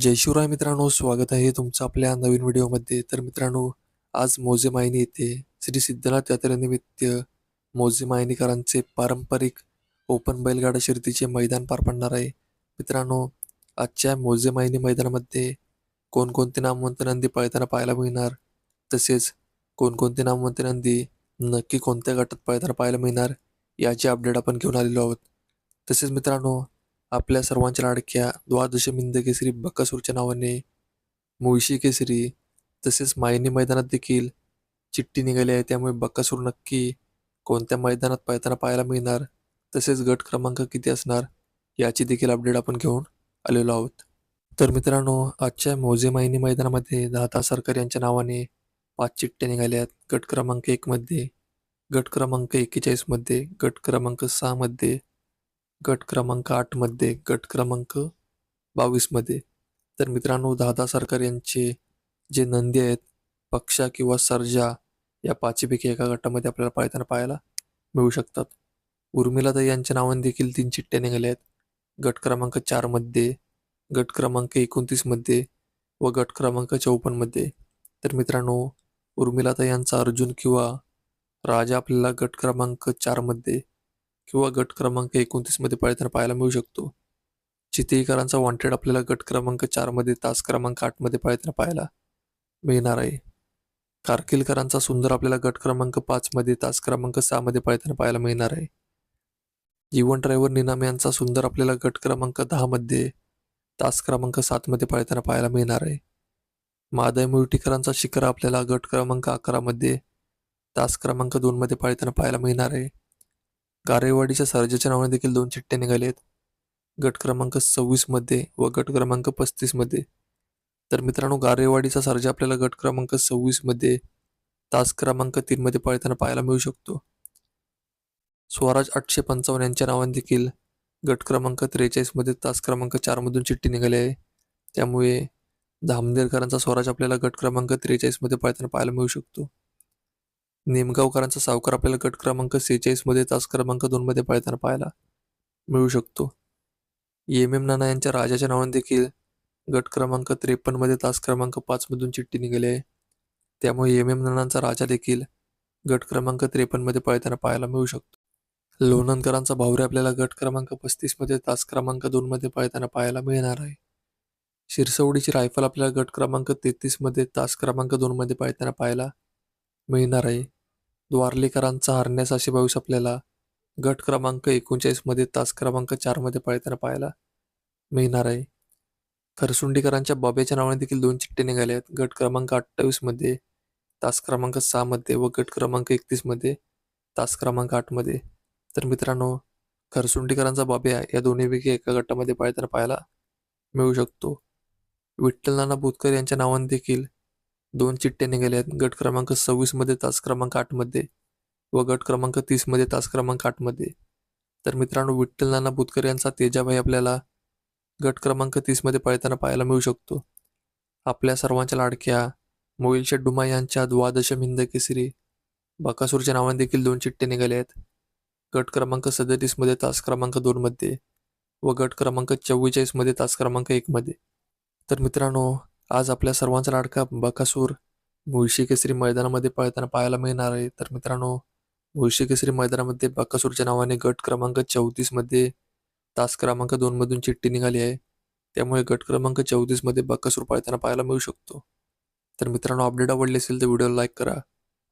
जय शिवराय मित्रांनो स्वागत आहे तुमचं आपल्या नवीन व्हिडिओमध्ये. तर मित्रांनो आज मोजे मायनी येथे श्री सिद्धनाथ यात्रेनिमित्त मोजे मायनीकरांचे पारंपरिक ओपन बैलगाडा शर्यतीचे मैदान पार पडणार आहे. मित्रांनो आजच्या मोजे मायनी मैदानामध्ये कोणकोणते नामवंत नंदी पळताना पाहायला मिळणार? तसेच कोणकोणते नामवंत नंदी नक्की कोणत्या गटात पळताना पाहायला मिळणार? याचे अपडेट आपण घेऊन आलेलो आहोत. तसेच मित्रांनो आपल्या सर्वांच्या लाडक्या द्वादशमिंद केसरी बकासूरच्या नावाने मुळशी केसरी तसेच मायनी मैदानात देखील चिठ्ठी निघाली आहे. त्यामुळे बकासूर नक्की कोणत्या मैदानात पळताना पाहायला मिळणार? तसेच गट क्रमांक किती असणार? याची देखील अपडेट आपण घेऊन आलेलो आहोत. तर मित्रांनो आजच्या मोजे मायनी मैदानामध्ये दाता सरकार यांच्या नावाने पाच चिठ्ठ्या निघाल्या आहेत. गट क्रमांक एकमध्ये गट क्रमांक एक्केचाळीसमध्ये गट क्रमांक सहामध्ये गट क्रमांक आठमध्ये गट क्रमांक बावीसमध्ये तर मित्रांनो दादा सरकार यांचे जे नंदी आहेत पक्षा किंवा सर्जा या पाचीपैकी एका गटामध्ये आपल्याला पाळताना पाहायला मिळू शकतात. उर्मिलाताई यांच्या नावाने देखील तीन चिठ्ठ्या निघाल्या आहेत. गट क्रमांक चारमध्ये गट क्रमांक एकोणतीसमध्ये व गट क्रमांक चौपन्नमध्ये तर मित्रांनो उर्मिलाताई यांचा अर्जुन किंवा राजा आपल्याला गट क्रमांक चारमध्ये किंवा गट क्रमांक एकोणतीसमध्ये पळताना पाहायला मिळू शकतो. चितेकरांचा वॉन्टेड आपल्याला गट क्रमांक चारमध्ये तास क्रमांक आठमध्ये पळताना पाहायला मिळणार आहे. कारकिलकरांचा सुंदर आपल्याला गट क्रमांक पाचमध्ये तास क्रमांक सहामध्ये पळताना पाहायला मिळणार आहे. जीवन ड्रायव्हर निनाम यांचा सुंदर आपल्याला गट क्रमांक दहामध्ये तास क्रमांक सातमध्ये पळताना पाहायला मिळणार आहे. मादय मुर्टीकरांचा शिखर आपल्याला गट क्रमांक अकरामध्ये तास क्रमांक दोनमध्ये पळताना पाहायला मिळणार आहे. गारेवाडीच्या सर्जाच्या नावाने देखील दोन चिठ्ठ्या निघाल्या आहेत. गट क्रमांक सव्वीसमध्ये व गट क्रमांक पस्तीसमध्ये तर मित्रांनो गारेवाडीचा सर्जा आपल्याला गट क्रमांक सव्वीसमध्ये तास क्रमांक तीनमध्ये पळताना पाहायला मिळू शकतो. स्वराज आठशे पंचावन्न यांच्या नावाने देखील गट क्रमांक त्रेचाळीसमध्ये तास क्रमांक चारमधून चिठ्ठी निघाली आहे. त्यामुळे धामदेरकरांचा स्वराज आपल्याला गट क्रमांक त्रेचाळीसमध्ये पळताना पाहायला मिळू शकतो. नेमगावकरांचा सावकार आपल्याला गट क्रमांक सेहेचाळीसमध्ये तास क्रमांक दोनमध्ये पाळताना पाहायला मिळू शकतो. एम एम नाना यांच्या राजाच्या नावाने देखील गट क्रमांक त्रेपन्नमध्ये तास क्रमांक पाचमधून चिठ्ठी निघाली आहे. त्यामुळे एम एम नानांचा राजा देखील गट क्रमांक त्रेपन्नमध्ये पळताना पाहायला मिळू शकतो. लोणंदकरांचा भावरे आपल्याला गट क्रमांक पस्तीसमध्ये तास क्रमांक दोनमध्ये पळताना पाहायला मिळणार आहे. शिरसवडीची रायफल आपल्याला गट क्रमांक तेहतीसमध्ये तास क्रमांक दोनमध्ये पळताना पाहायला मिळणार आहे. द्वारलेकरांचा हरण्यासाशी बावीस आपल्याला गट क्रमांक एकोणचाळीसमध्ये तास क्रमांक चारमध्ये पळताना पाहायला मिळणार आहे खरसुंडीकरांच्या बाब्याच्या नावाने देखील दोन चिठ्ठे निघाले आहेत. गट क्रमांक अठ्ठावीसमध्ये तास क्रमांक सहामध्ये व गट क्रमांक एकतीसमध्ये तास क्रमांक आठमध्ये तर मित्रांनो खरसुंडीकरांचा बाब्या या दोन्हीपैकी एका गटामध्ये पळताना पाहायला मिळू शकतो. विठ्ठल नाना बुतकर यांच्या नावाने देखील दोन चिठ्ठ्या निघाले आहेत. गट क्रमांक सव्वीसमध्ये तास क्रमांक आठमध्ये व गट क्रमांक तीसमध्ये तास क्रमांक आठमध्ये तर मित्रांनो विठ्ठल नाना बुतकर यांचा तेजाभाई आपल्याला गट क्रमांक तीसमध्ये पळताना पाहायला मिळू शकतो. आपल्या सर्वांच्या लाडक्या मोईलशेठ डुमा यांच्या द्वादश हिंद केसरी बकासूरच्या नावाने देखील दोन चिठ्ठे निघाले आहेत. गट क्रमांक सदतीसमध्ये तास क्रमांक दोनमध्ये व गट क्रमांक चव्वेचाळीसमध्ये तास क्रमांक एकमध्ये तर मित्रांनो आज आपल्या सर्वांचा लाडका बकासूर मुळशी केसरी मैदानामध्ये पळताना पाहायला मिळणार आहे. तर मित्रांनो मुळशी केसरी मैदानामध्ये बकासूरच्या नावाने गट क्रमांक चौतीसमध्ये तास क्रमांक दोनमधून चिठ्ठी निघाली आहे. त्यामुळे गट क्रमांक चौतीसमध्ये बकासूर पळताना पाहायला मिळू शकतो. तर मित्रांनो अपडेट आवडली असेल तर व्हिडिओला लाईक करा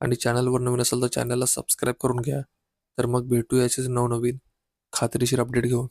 आणि चॅनलवर नवीन असेल तर चॅनलला सबस्क्राईब करून घ्या. तर मग भेटू याचेच नवनवीन खात्रीशीर अपडेट घेऊन.